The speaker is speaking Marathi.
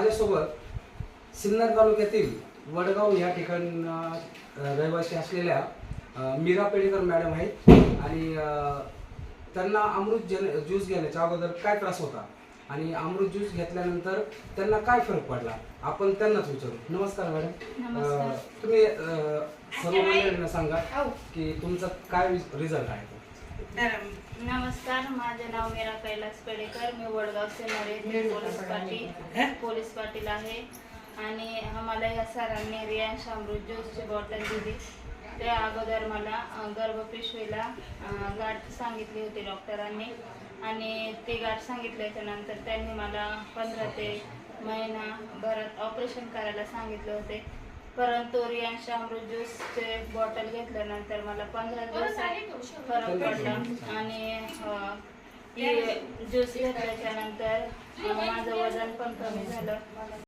माझ्यासोबत सिन्नर तालुक्यातील वडगाव या ठिकाणी रहिवासी असलेल्या मीरा पेडेकर मॅडम आहेत. आणि त्यांना अमृत जन ज्यूस घेण्याच्या अगोदर काय त्रास होता? आणि अमृत ज्यूस घेतल्यानंतर त्यांना काय फरक पडला? आपण त्यांनाच विचारू. नमस्कार मॅडम. तुम्ही सर्व सांगा की तुमचा काय रिझल्ट आहे? नमस्कार माझे नाव मीरा कैलास पेडेकर. मी वडगाव सेनारे पोलीस पाटील पोलीस पाटील आहे. आणि आम्हाला या सरांनी रियांश अमृत ज्यूसची बॉटल दिली. त्या अगोदर मला गर्भपिशवीला गाठ सांगितली होती डॉक्टरांनी. आणि ती गाठ सांगितल्याच्या नंतर त्यांनी मला पंधरा ते महिना भरात ऑपरेशन करायला सांगितले होते. परंतु रियांश अमृत ज्यूसचे बॉटल घेतल्यानंतर मला पंधरा दिवसात फरक पडला. आणि ज्यूस घेतल्याच्या नंतर माझं वजन पण कमी झालं.